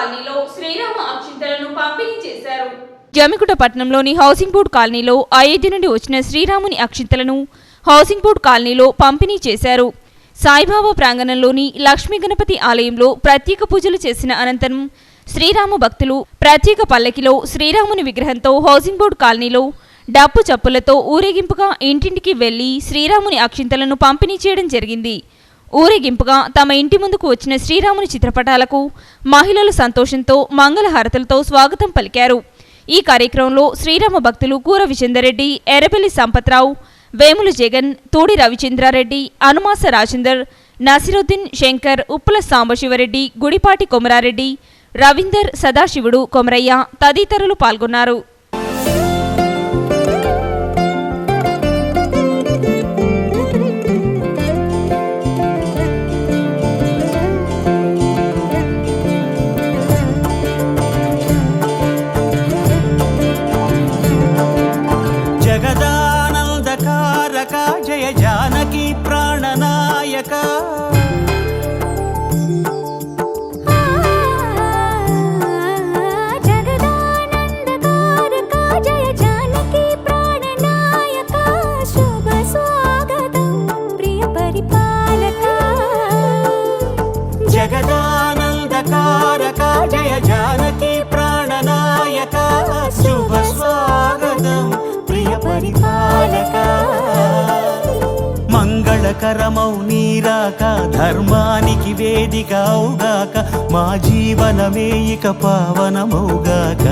కాలనీలో శ్రీరామ అక్షింతలను పంపిణీ చేశారు. జమికుట పట్టణంలోని హౌసింగ్ బోర్డు కాలనీలో అయోధ్య నుండి వచ్చిన శ్రీరాముని అక్షింతలను హౌసింగ్ బోర్డు కాలనీలో పంపిణీ చేశారు. సాయిబాబా ప్రాంగణంలోని లక్ష్మీ గణపతి ఆలయంలో ప్రత్యేక పూజలు చేసిన అనంతరం శ్రీరామ భక్తులు ప్రత్యేక పల్లకిలో శ్రీరాముని విగ్రహంతో హౌసింగ్ బోర్డు కాలనీలో డప్పు చప్పులతో ఊరేగింపుగా ఇంటింటికి వెళ్ళి శ్రీరాముని అక్షింతలను పంపిణీ చేయడం జరిగింది. ఊరేగింపుగా తమ ఇంటి ముందుకు వచ్చిన శ్రీరాముని చిత్రపటాలకు మహిళలు సంతోషంతో మంగళహారతులతో స్వాగతం పలికారు. ఈ కార్యక్రమంలో శ్రీరామ భక్తులు కూర విజేందర్రెడ్డి ఎర్రబెల్లి సంపత్రావు వేముల జగన్ తూడి రవిచంద్రారెడ్డి అనుమాస రాజేందర్ నసిరుద్దీన్ శంకర్ ఉప్పుల సాంబశివరెడ్డి గుడిపాటి కొమరారెడ్డి రవీందర్ సదాశివుడు కొమరయ్య తదితరులు పాల్గొన్నారు. జగదానందకారక జయ జానకి ప్రాణనాయక శుభ స్వాగతం ప్రియ పరిపాలక. మంగళకరమౌ నీరాక ధర్మానికి వేదిక అవుగాక మా జీవనమే ఇక పావనమౌగాక.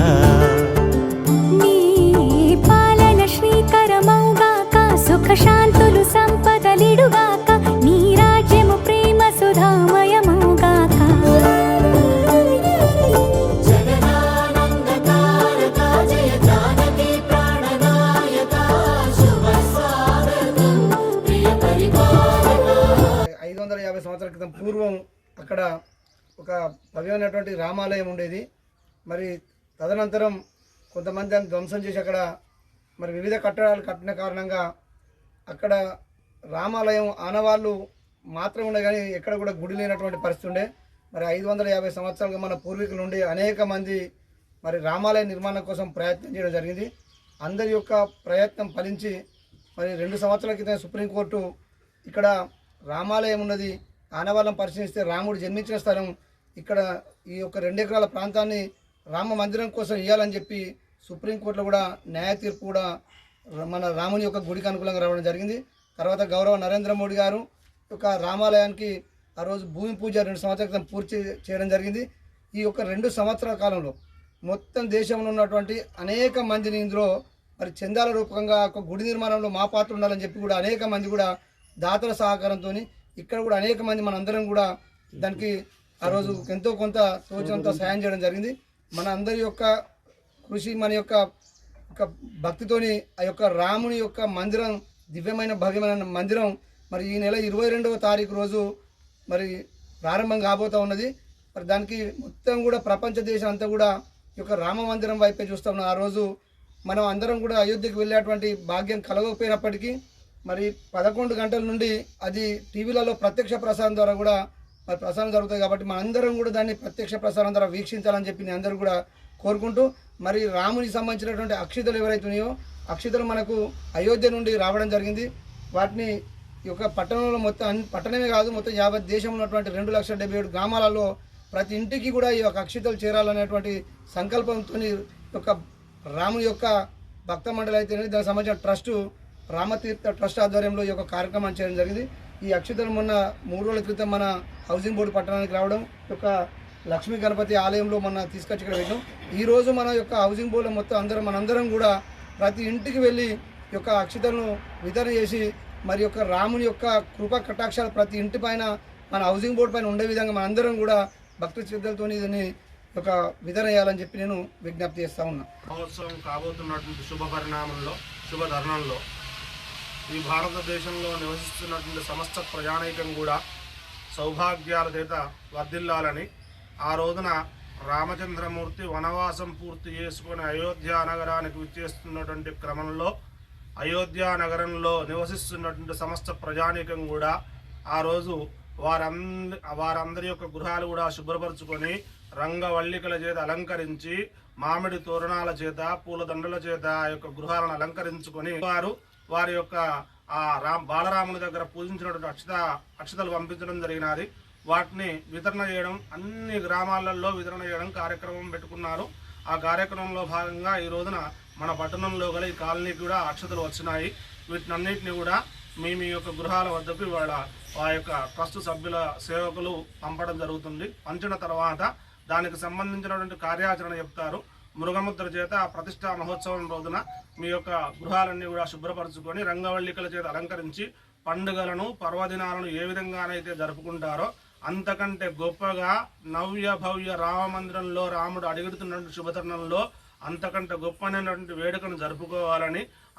యాభై సంవత్సరాల క్రితం పూర్వం అక్కడ ఒక భవ్యమైనటువంటి రామాలయం ఉండేది. మరి తదనంతరం కొంతమంది దాన్ని ధ్వంసం చేసి అక్కడ మరి వివిధ కట్టడాలు కట్టిన కారణంగా అక్కడ రామాలయం ఆనవాళ్ళు మాత్రం ఉండే కానీ ఎక్కడ కూడా గుడి లేనటువంటి పరిస్థితి ఉండే. మరి ఐదు వందల యాభై సంవత్సరాలుగా మన పూర్వీకుల నుండి అనేక మంది మరి రామాలయ నిర్మాణం కోసం ప్రయత్నం చేయడం జరిగింది. అందరి యొక్క ప్రయత్నం ఫలించి మరి రెండు సంవత్సరాల క్రితం సుప్రీంకోర్టు ఇక్కడ రామాలయం ఉన్నది. ఆనవాళ్ళం పరిశీలిస్తే రాముడు జన్మించిన స్థలం ఇక్కడ ఈ యొక్క రెండు ఎకరాల ప్రాంతాన్ని రామ మందిరం కోసం ఇవ్వాలని చెప్పి సుప్రీంకోర్టులో కూడా న్యాయ తీర్పు కూడా మన రాముని యొక్క గుడికి అనుకూలంగా రావడం జరిగింది. తర్వాత గౌరవ నరేంద్ర మోడీ గారు యొక్క రామాలయానికి ఆ రోజు భూమి పూజ రెండు సంవత్సరాల క్రితం పూర్తి చేయడం జరిగింది. ఈ యొక్క రెండు సంవత్సరాల కాలంలో మొత్తం దేశంలో ఉన్నటువంటి అనేక మందిని ఇందులో మరి చందాల రూపకంగా ఒక గుడి నిర్మాణంలో మా పాత్ర ఉండాలని చెప్పి కూడా అనేక మంది కూడా దాతల సహకారంతో ఇక్కడ కూడా అనేక మంది మనందరం కూడా దానికి ఆ రోజు ఎంతో కొంత తోచినంత సాయం చేయడం జరిగింది. మన అందరి యొక్క కృషి మన యొక్క ఒక భక్తితోని ఆ యొక్క రాముని యొక్క మందిరం దివ్యమైన భవ్యమైన మందిరం మరి ఈ నెల ఇరవై రెండవ తారీఖు రోజు మరి ప్రారంభం కాబోతూ ఉన్నది. మరి దానికి మొత్తం కూడా ప్రపంచ దేశం అంతా కూడా ఈ యొక్క రామ మందిరం వైపే చూస్తూ ఉన్నాం. ఆ రోజు మనం అందరం కూడా అయోధ్యకు వెళ్ళేటువంటి భాగ్యం కలగకపోయినప్పటికీ మరి పదకొండు గంటల నుండి అది టీవీలలో ప్రత్యక్ష ప్రసారం ద్వారా కూడా మరి ప్రసారం జరుగుతుంది కాబట్టి మనందరం కూడా దాన్ని ప్రత్యక్ష ప్రసారం ద్వారా వీక్షించాలని చెప్పి నేను అందరూ కూడా కోరుకుంటూ మరి రామునికి సంబంధించినటువంటి అక్షితలు ఎవరైతే ఉన్నాయో అక్షితలు మనకు అయోధ్య నుండి రావడం జరిగింది. వాటిని ఈ యొక్క పట్టణంలో మొత్తం పట్టణమే కాదు మొత్తం యాభై దేశంలో ఉన్నటువంటి రెండు లక్షల డెబ్బై ఏడు గ్రామాలలో ప్రతి ఇంటికి కూడా ఈ యొక్క అక్షితలు చేరాలనేటువంటి సంకల్పంతో యొక్క రాముని యొక్క భక్త మండలి అయితే దానికి సంబంధించిన ట్రస్టు రామతీర్థ ట్రస్ట్ ఆధ్వర్యంలో ఈ యొక్క కార్యక్రమం చేయడం జరిగింది. ఈ అక్షతలు మొన్న మూడు రోజుల క్రితం మన హౌసింగ్ బోర్డు పట్టణానికి రావడం యొక్క లక్ష్మీ గణపతి ఆలయంలో మన తీసుకొచ్చి ఇక్కడ పెట్టాం ఈరోజు మన యొక్క హౌసింగ్ బోర్డులో మొత్తం అందరం మనందరం కూడా ప్రతి ఇంటికి వెళ్ళి యొక్క అక్షతలను వితరణ చేసి మరి యొక్క రాముని యొక్క కృప కటాక్షాలు ప్రతి ఇంటి పైన మన హౌసింగ్ బోర్డు పైన ఉండే విధంగా మనందరం కూడా భక్తి శ్రద్ధలతో దీన్ని ఒక విధన చేయాలని చెప్పి నేను విజ్ఞప్తి చేస్తా ఉన్నా. మహోత్సవం కాబోతున్నటువంటి శుభ పరిణామంలో శుభ ధర్మంలో ఈ భారతదేశంలో నివసిస్తున్నటువంటి సమస్త ప్రజానైకం కూడా సౌభాగ్యాల చేత వర్ధిల్లాలని ఆ రోజున రామచంద్రమూర్తి వనవాసం పూర్తి చేసుకొని అయోధ్య నగరానికి విచ్చేస్తున్నటువంటి క్రమంలో అయోధ్య నగరంలో నివసిస్తున్నటువంటి సమస్త ప్రజానీకం కూడా ఆ రోజు వారంద వారందరి యొక్క గృహాలు కూడా శుభ్రపరచుకొని రంగవల్లికల చేత అలంకరించి మామిడి తోరణాల చేత పూలదండల చేత ఆ యొక్క గృహాలను అలంకరించుకొని వారు వారి యొక్క ఆ రామ్ బాలరాముని దగ్గర పూజించినటువంటి అక్షత అక్షతలు పంపించడం జరిగినది. వాటిని వితరణ చేయడం అన్ని గ్రామాలలో వితరణ చేయడం కార్యక్రమం పెట్టుకున్నారు. ఆ కార్యక్రమంలో భాగంగా ఈ రోజున మన పట్టణంలో గల ఈ కాలనీకి కూడా అక్షతలు వచ్చినాయి. వీటినన్నింటినీ కూడా మీ మీ యొక్క గృహాల వద్దకు ఇవాళ ఆ యొక్క ట్రస్ట్ సభ్యుల సేవకులు పంపడం జరుగుతుంది. పంచిన తర్వాత దానికి సంబంధించినటువంటి కార్యాచరణ చెప్తారు. మృగముద్ర చేత ఆ ప్రతిష్టా మహోత్సవం రోజున మీ యొక్క గృహాలన్నీ కూడా శుభ్రపరచుకొని రంగవల్లికల చేత అలంకరించి పండుగలను పర్వదినాలను ఏ విధంగానైతే జరుపుకుంటారో అంతకంటే గొప్పగా నవ్య భవ్య రామ మందిరంలో రాముడు అడుగుతున్నటువంటి శుభతరుణంలో అంతకంటే గొప్పనైనటువంటి వేడుకను జరుపుకోవాలని